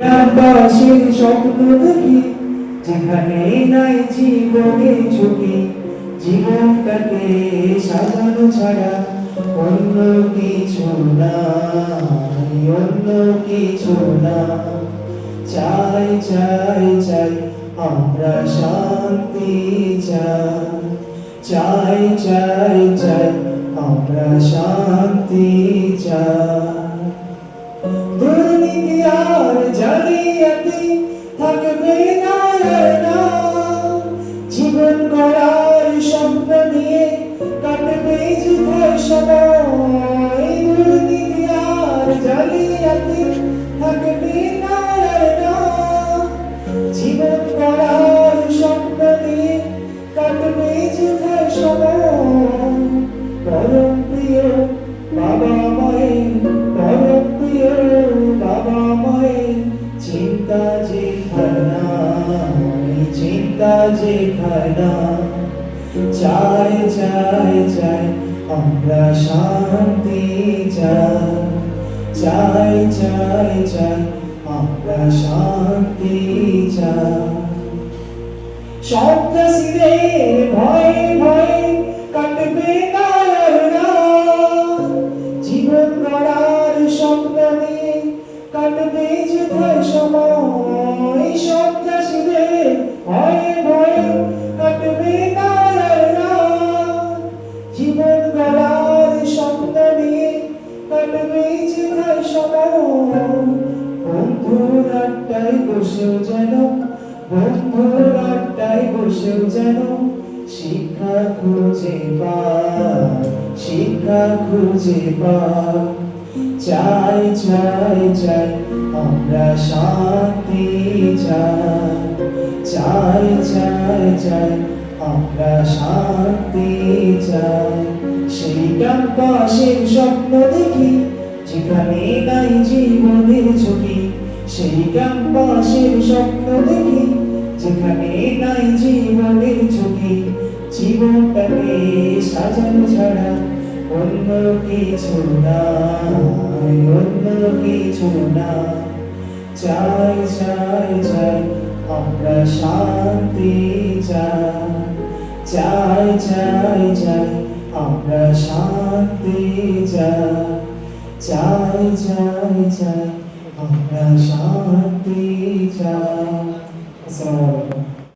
গ্রামবাসীর স্বপ্ন দেখি যেখানে নাই জীবনে ঝুঁকি জীবনটাকে সাজানো ছাড়া অন্য কিছু নাই অন্য কিছু না চাই চাই চাই আমরা শান্তি চাই চাই চাই চাই আমরা শান্তি চাই জালিয়াতি থাকবে না জীবন গড়ার স্বপ্ন নিয়ে কাটবে যুদ্ধের সময়। দুর্নীতি আর জালিয়াতি থাকবে না যে খানা চাই চাই চাই আমরা শান্তি চাই। চাই চাই চাই আমরা শান্তি চাই। সন্ত্রাসীদের ভয় ভয় কাটবে আড্ডায় বসেও যেন বসেও যেন শিক্ষা খুঁজে পায়, শিক্ষা খুঁজে পায়। চাই চাই চাই আমরা শান্তি চাই। চাই চাই চাই আমরা শান্তি যেখানে নাই জীবনের ঝুঁকি। সেই ক্যাম্পাসের স্বপ্ন দেখি, যেখানে নাই জীবনের ঝুঁকি। জীবনটাকে সাজানো ছাড়া অন্য কিছু নাই, অন্য কিছু না চাই চাই চাই, আমরা শান্তি চাই। চাই চাই চাই, আমরা শান্তি চাই। চাই চাই চাই আমরা শান্তি চাই। আসসালামু আলাইকুম।